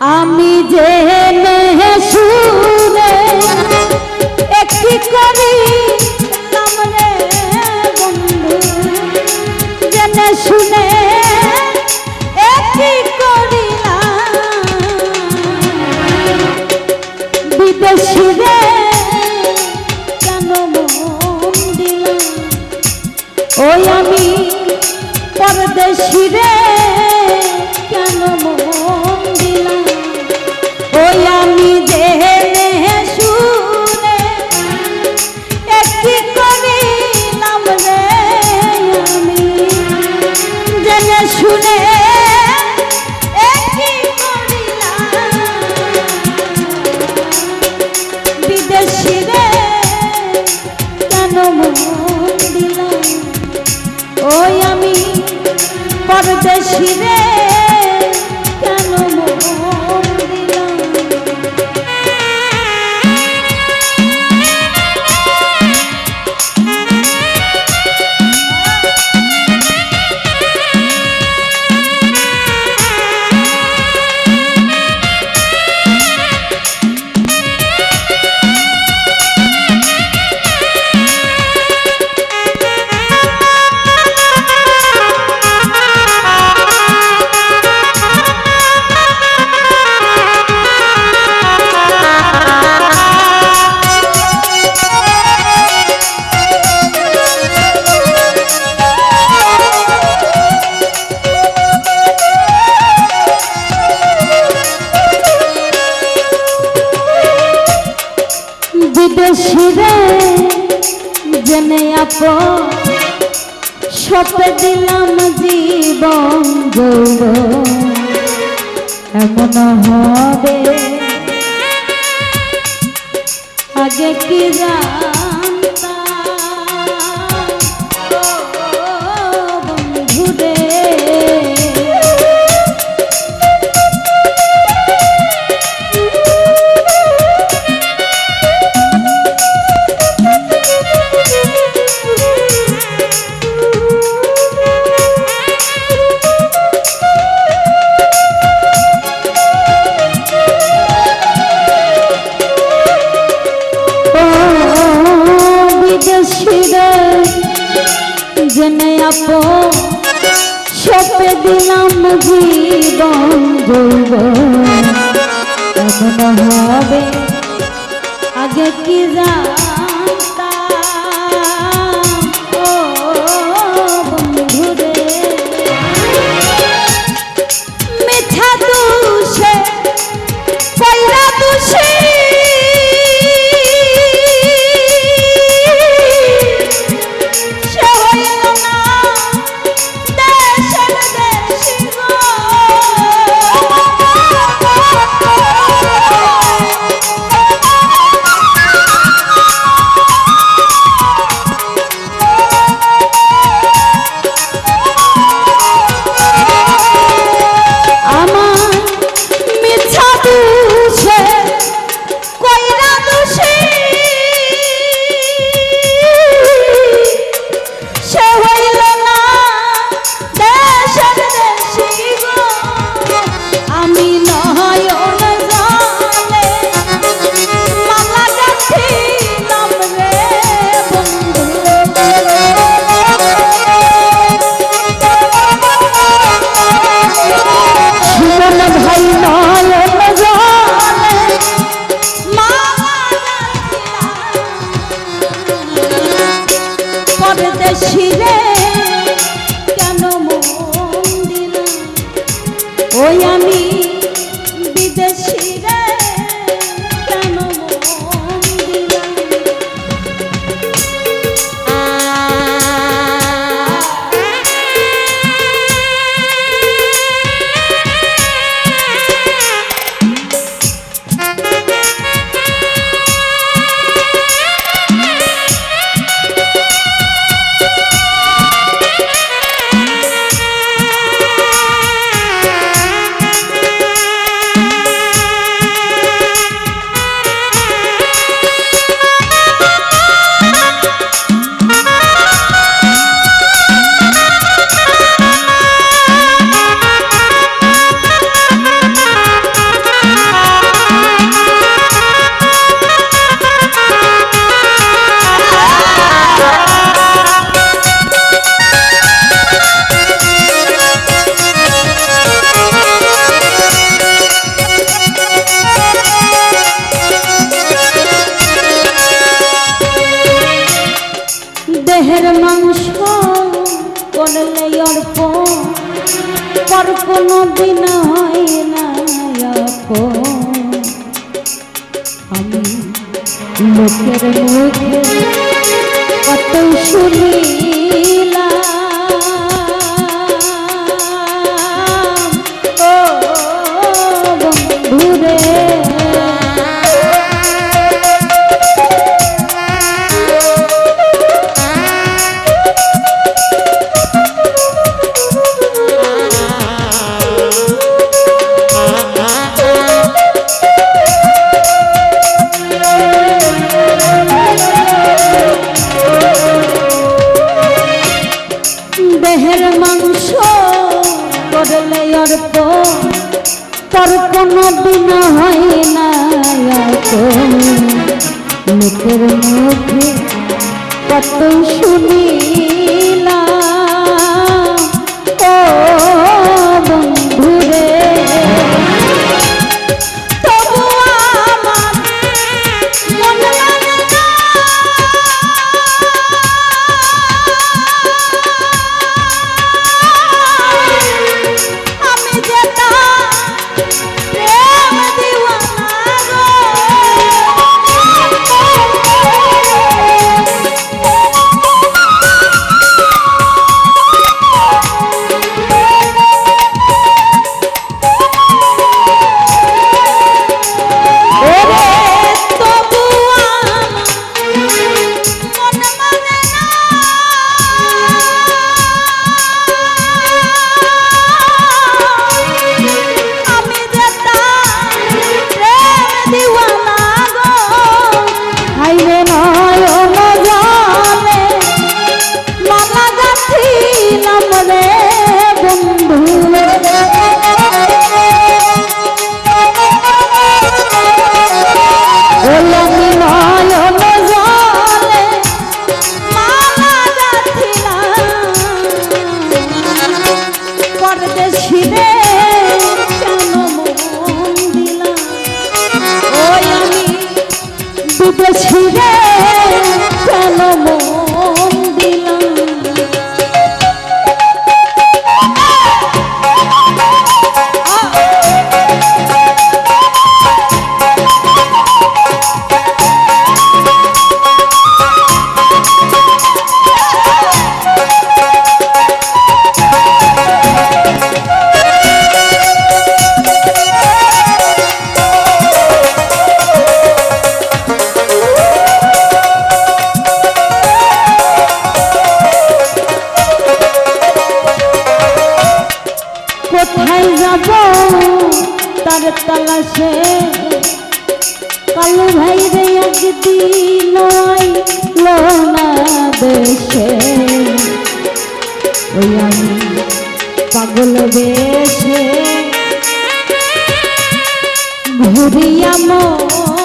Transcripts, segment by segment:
আমি যে সুরে একটি করি বন্ধু। জেনে শুনে একটি করিলাম বিদেশি রে কেন দিলাম ওই আমি পরদেশি রে পরদেশি রে বিদেশি রে জেনে আপ সপে দিলাম জীবন গৌর এমন হবে আগে কি জানতাম জেনে আপ সপে দিলাম জীবন যৌব এমন হবে আগে কি জানতাম সুমন ভাই নয়ন দিন হয় না আমি লোকের মুখে কত শুনিলাম দেহের মাংস করলে অর্প কোনো দিন হয় না মুখের মুখে কত শুনিলাম তালাশে। কালু ভাই রে একদিন আইলো না দেশে। ওই আমি পাগল বেশে ঘুরিয়া মরলাম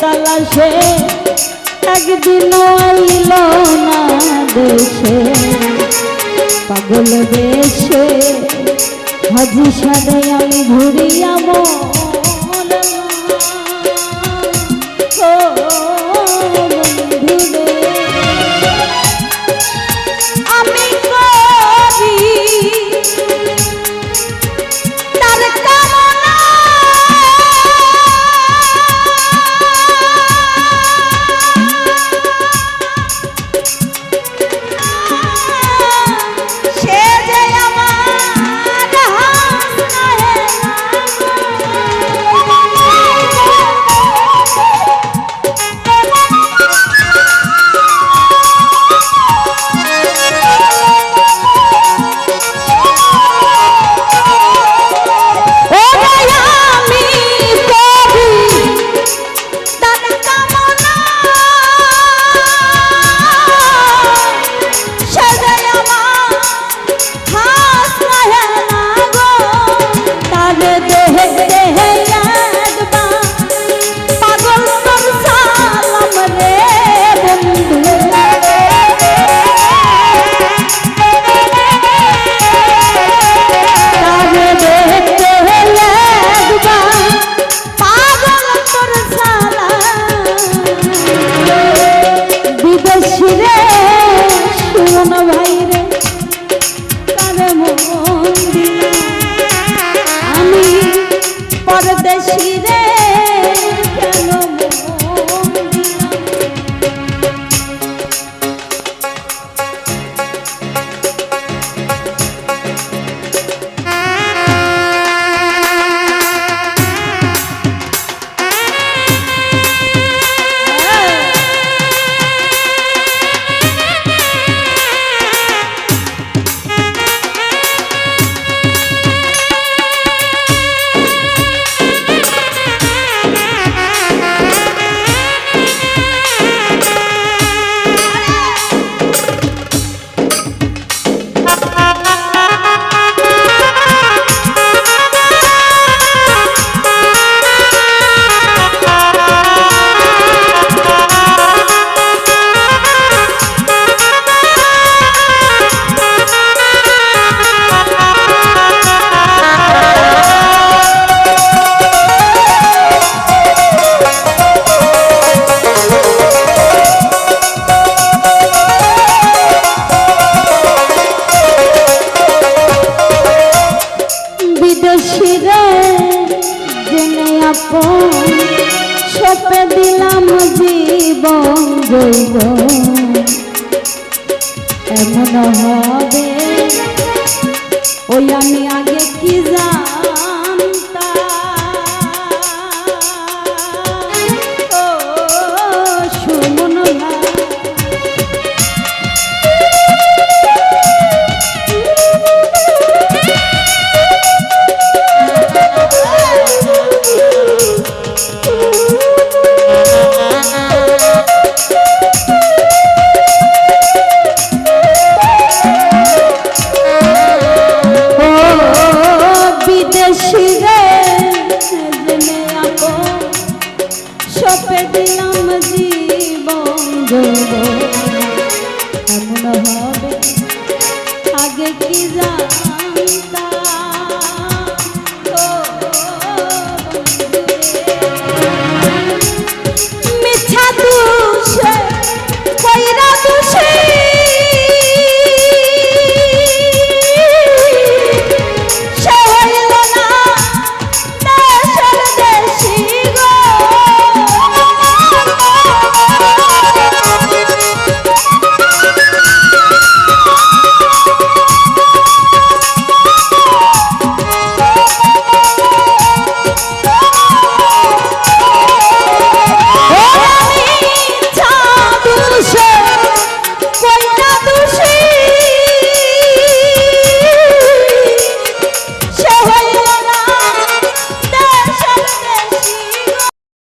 তালাশে একদিন আইল না দেশে পাগল দেশে হাজি সাদে আমি ঘুরিয়া মরলাম। বিদেশি সপে দিলাম জীবন জৈব। এমন হবে ওই আমি আগে কি জানতাম Lisa.